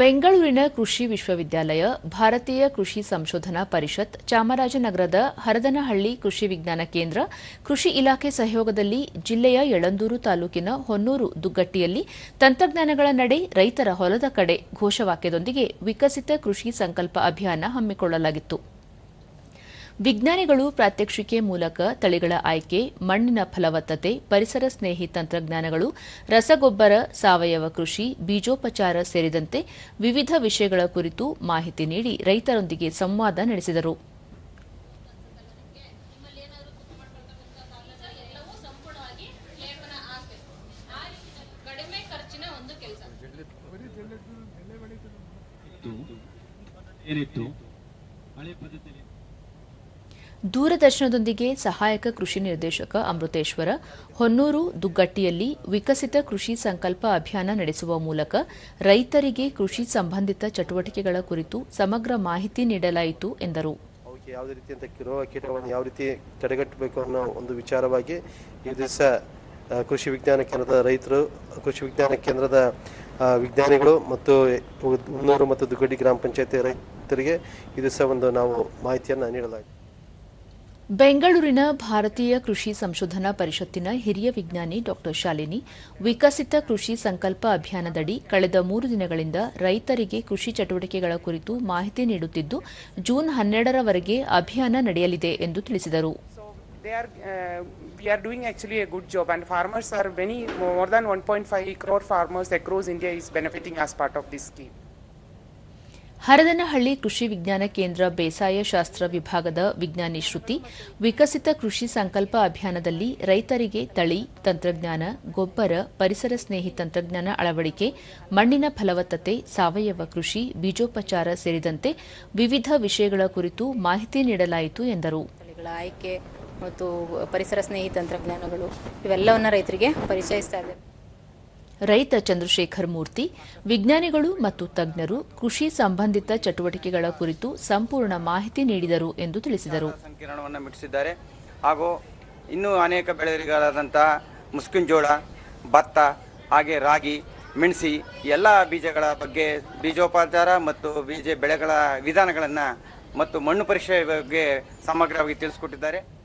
ಬೆಂಗಳೂರಿನ ಕೃಷಿ ವಿಶ್ವವಿದ್ಯಾಲಯ, ಭಾರತೀಯ ಕೃಷಿ ಸಂಶೋಧನಾ ಪರಿಷತ್, ಚಾಮರಾಜನಗರದ ಹರದನಹಳ್ಳಿ ಕೃಷಿ ವಿಜ್ಞಾನ ಕೇಂದ್ರ, ಕೃಷಿ ಇಲಾಖೆ ಸಹಯೋಗದಲ್ಲಿ ಜಿಲ್ಲೆಯ ಯಳಂದೂರು ತಾಲೂಕಿನ ಹೊನ್ನೂರು ದುಗ್ಗಟ್ಟಿಯಲ್ಲಿ ತಂತ್ರಜ್ಞಾನಗಳ ನಡೆ ರೈತರ ಹೊಲದ ಕಡೆ ಘೋಷವಾಕ್ಯದೊಂದಿಗೆ ವಿಕಸಿತ ಕೃಷಿ ಸಂಕಲ್ಪ ಅಭಿಯಾನ ಹಮ್ಮಿಕೊಳ್ಳಲಾಗಿತ್ತು. ವಿಜ್ಞಾನಿಗಳು ಪ್ರಾತ್ಯಕ್ಷಿಕೆ ಮೂಲಕ ತಳಿಗಳ ಆಯ್ಕೆ ಮಣ್ಣಿನ ಫಲವತ್ತತೆ ಪರಿಸರ ಸ್ನೇಹಿ ತಂತ್ರಜ್ಞಾನಗಳು ರಸಗೊಬ್ಬರ ಸಾವಯವ ಕೃಷಿ ಬೀಜೋಪಚಾರ ಸೇರಿದಂತೆ ವಿವಿಧ ವಿಷಯಗಳ ಕುರಿತು ಮಾಹಿತಿ ನೀಡಿ ರೈತರೊಂದಿಗೆ ಸಂವಾದ ನಡೆಸಿದರು. ಎಲ್ಲವೂ ಸಂಪೂರ್ಣವಾಗಿ ಲೇಪನ ಆಗಬೇಕು ಆ ರೀತಿ ಕಡಿಮೆ ಖರ್ಚಿನ ಒಂದು ಕೆಲಸ ಇತ್ತು ಏನಿತ್ತು? ಹಳೆ ಪದ್ಧತಿಯಲ್ಲಿ. ದೂರದರ್ಶನದೊಂದಿಗೆ ಸಹಾಯಕ ಕೃಷಿ ನಿರ್ದೇಶಕ ಅಮೃತೇಶ್ವರ, ಹೊನ್ನೂರು ದುಗ್ಗಟ್ಟಿಯಲ್ಲಿ ವಿಕಸಿತ ಕೃಷಿ ಸಂಕಲ್ಪ ಅಭಿಯಾನ ನಡೆಸುವ ಮೂಲಕ ರೈತರಿಗೆ ಕೃಷಿ ಸಂಬಂಧಿತ ಚಟುವಟಿಕೆಗಳ ಕುರಿತು ಸಮಗ್ರ ಮಾಹಿತಿ ನೀಡಲಾಯಿತು, ಎಂದರು. ಯಾವುದೇ ಅಂತ ರೋಗ ಕೀಟಗಳನ್ನು ಯಾವ ರೀತಿ ತಡೆಗಟ್ಟಬೇಕು ಅನ್ನೋ ಒಂದು ವಿಚಾರವಾಗಿ ಈ ದಿವಸ ಕೃಷಿ ವಿಜ್ಞಾನ ಕೇಂದ್ರದ ರೈತರು, ಕೃಷಿ ವಿಜ್ಞಾನ ಕೇಂದ್ರದ ವಿಜ್ಞಾನಿಗಳು ಮತ್ತು ಹುನ್ನೂರು ಮತ್ತು ದುಗ್ಗಡ್ಡಿ ಗ್ರಾಮ ಪಂಚಾಯತಿ ರೈತರಿಗೆ ಈ ದಿವಸ ಒಂದು ನಾವು ಮಾಹಿತಿಯನ್ನು ನೀಡಲಾಗಿದೆ. ಬೆಂಗಳೂರಿನ ಭಾರತೀಯ ಕೃಷಿ ಸಂಶೋಧನಾ ಪರಿಷತ್ತಿನ ಹಿರಿಯ ವಿಜ್ಞಾನಿ ಡಾ ಶಾಲಿನಿ ವಿಕಸಿತ ಕೃಷಿ ಸಂಕಲ್ಪ ಅಭಿಯಾನದಡಿ ಕಳೆದ ಮೂರು ದಿನಗಳಿಂದ ರೈತರಿಗೆ ಕೃಷಿ ಚಟುವಟಿಕೆಗಳ ಕುರಿತು ಮಾಹಿತಿ ನೀಡುತ್ತಿದ್ದು ಜೂನ್ ಹನ್ನೆರಡರವರೆಗೆ ಅಭಿಯಾನ ನಡೆಯಲಿದೆ ಎಂದು ತಿಳಿಸಿದರು. So they are, uh, we are doing actually a good job, and farmers Haradanahalli Krishi Vigyan ಕೇಂದ್ರ ಬೇಸಾಯ ಶಾಸ್ತ್ರ ವಿಭಾಗದ ವಿಜ್ಞಾನಿ ಶ್ರುತಿ, ವಿಕಸಿತ ಕೃಷಿ ಸಂಕಲ್ಪ ಅಭಿಯಾನದಲ್ಲಿ ರೈತರಿಗೆ ತಳಿ, ತಂತ್ರಜ್ಞಾನ, ಗೊಬ್ಬರ, ಪರಿಸರ ಸ್ನೇಹಿ ತಂತ್ರಜ್ಞಾನ ಅಳವಡಿಕೆ, ಮಣ್ಣಿನ ಫಲವತ್ತತೆ, ಸಾವಯವ ಕೃಷಿ, ಬೀಜೋಪಚಾರ ಸೇರಿದಂತೆ ವಿವಿಧ ವಿಷಯಗಳ ಕುರಿತು ಮಾಹಿತಿ ನೀಡಲಾಯಿತು ಎಂದರು. ಆಯ್ಕೆ ಮತ್ತು ಪರಿಸರ ಸ್ನೇಹಿ ತಂತ್ರಜ್ಞಾನಗಳು ಇವೆಲ್ಲವನ್ನ ರೈತರಿಗೆ ಪರಿಚಯಿಸ್ತಾ ಇದ್ದೇವೆ. ರೈತ ಚಂದ್ರಶೇಖರ್ ಮೂರ್ತಿ, ವಿಜ್ಞಾನಿಗಳು ಮತ್ತು ತಜ್ಞರು ಕೃಷಿ ಸಂಬಂಧಿತ ಚಟುವಟಿಕೆಗಳ ಕುರಿತು ಸಂಪೂರ್ಣ ಮಾಹಿತಿ ನೀಡಿದರು ಎಂದು ತಿಳಿಸಿದರು. ಸಂಕಿರಣವನ್ನು ಮಿಟ್ಟಿಸಿದ್ದಾರೆ. ಹಾಗೂ ಇನ್ನೂ ಅನೇಕ ಬೆಳೆಗಾರರಾದಂತಹ ಮುಸ್ಕಿನ್ ಜೋಳ ಭತ್ತ, ಹಾಗೆ ರಾಗಿ, ಮೆಣಸಿ ಎಲ್ಲ ಬೀಜಗಳ ಬಗ್ಗೆ ಬೀಜೋಪಚಾರ ಮತ್ತು ಬೀಜ ಬೆಳೆಗಳ ವಿಧಾನಗಳನ್ನು ಮತ್ತು ಮಣ್ಣು ಪರೀಕ್ಷೆ ಬಗ್ಗೆ ಸಮಗ್ರವಾಗಿ ತಿಳಿಸ್ಕೊಟ್ಟಿದ್ದಾರೆ.